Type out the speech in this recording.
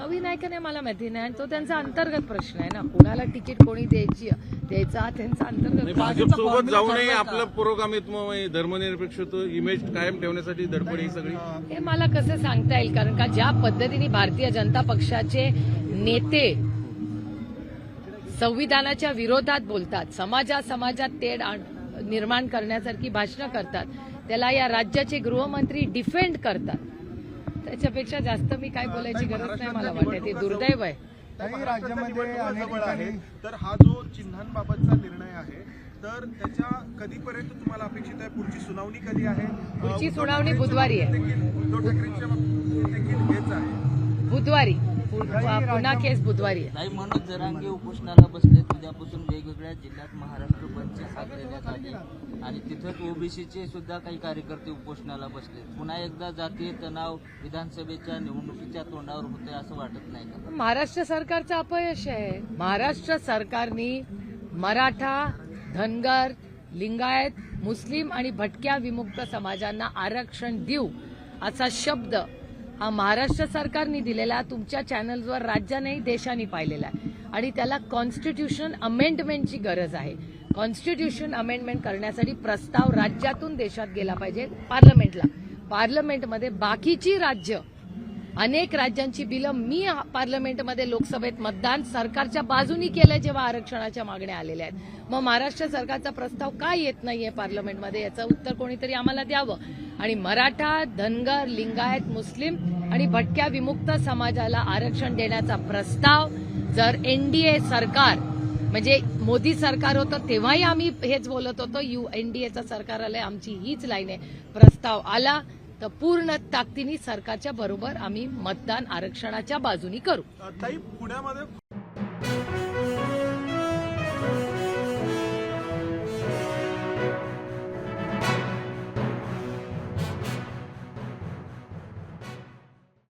नवीन आहे का नाही मला माहिती नाही आणि तो त्यांचा अंतर्गत प्रश्न आहे ना. कुणाला तिकीट कोणी द्यायची द्यायचा त्यांचा अंतर्गत भाजप सोबत जाऊ नये आपलं पुरोगामित्व धर्मनिरपेक्षत्व इमेज कायम ठेवण्यासाठी धडपड ही सगळी. हे मला कसं सांगता येईल? कारण का ज्या पद्धतीने भारतीय जनता पक्षाचे नेते संविधानाच्या विरोधात बोलतात समाजा समाजात तेढ निर्माण करण्यासारखी भाषणं करतात त्याला या राज्याचे गृहमंत्री डिफेंड करतात. त्याच्यापेक्षा जास्त मी काय बोलायची गरज नाही मला वाटत. ते दुर्दैव आहे. राज्यामध्ये तर हा जो चिन्हांबाबतचा निर्णय आहे तर त्याच्या कधीपर्यंत तुम्हाला अपेक्षित आहे? पुढची सुनावणी कधी आहे? पुढची सुनावणी बुधवारी आहे. बाबतीत देखील- उद्धव ठाकरेंच्या बाबतीत देखील हेच आहे. बुधवारी. पुन्हा केस बुधवारी आहे. काही मनोज जरांगे उपोषणाला बसले उद्यापासून वेगवेगळ्या जिल्ह्यात महाराष्ट्र बंदची हाक देण्यात आली आणि तिथंच ओबीसीचे सुद्धा काही कार्यकर्ते उपोषणाला बसले पुन्हा एकदा जातीय तणाव विधानसभेच्या निवडणुकीच्या तोंडावर होतोय असं वाटत नाही का? महाराष्ट्र सरकारचं अपयश आहे. महाराष्ट्र सरकारने मराठा धनगर लिंगायत मुस्लिम आणि भटक्या विमुक्त समाजांना आरक्षण देऊ असा शब्द महाराष्ट्र सरकारने दिलेला तुमच्या चॅनल्सवर राज्यानेही देशाने पाहिलेला आहे. आणि त्याला कॉन्स्टिट्यूशन अमेंडमेंटची गरज आहे. कॉन्स्टिट्यूशन अमेंडमेंट करण्यासाठी प्रस्ताव राज्यातून देशात गेला पाहिजे पार्लमेंटला पार्लमेंटमध्ये बाकीची राज्य अनेक राज्यांची बिलं मी पार्लमेंटमध्ये लोकसभेत मतदान सरकारच्या बाजूनी केलं जेव्हा आरक्षणाच्या मागण्या आलेल्या आहेत. मग महाराष्ट्र सरकारचा प्रस्ताव का येत नाहीये पार्लमेंटमध्ये? याचं उत्तर कोणीतरी आम्हाला द्यावं. आणि मराठा धनगर लिंगायत मुस्लिम आणि भटक्या विमुक्त समाजाला आरक्षण देण्याचा प्रस्ताव जर एनडीए सरकार म्हणजे मोदी सरकार होतं तेव्हाही आम्ही हेच बोलत होतो यू एनडीएचं सरकार आलंय आमची हीच लाईन आहे. प्रस्ताव आला तर पूर्ण ताकदीने सरकारच्या बरोबर आम्ही मतदान आरक्षणाच्या बाजूनी करू. पुण्यामध्ये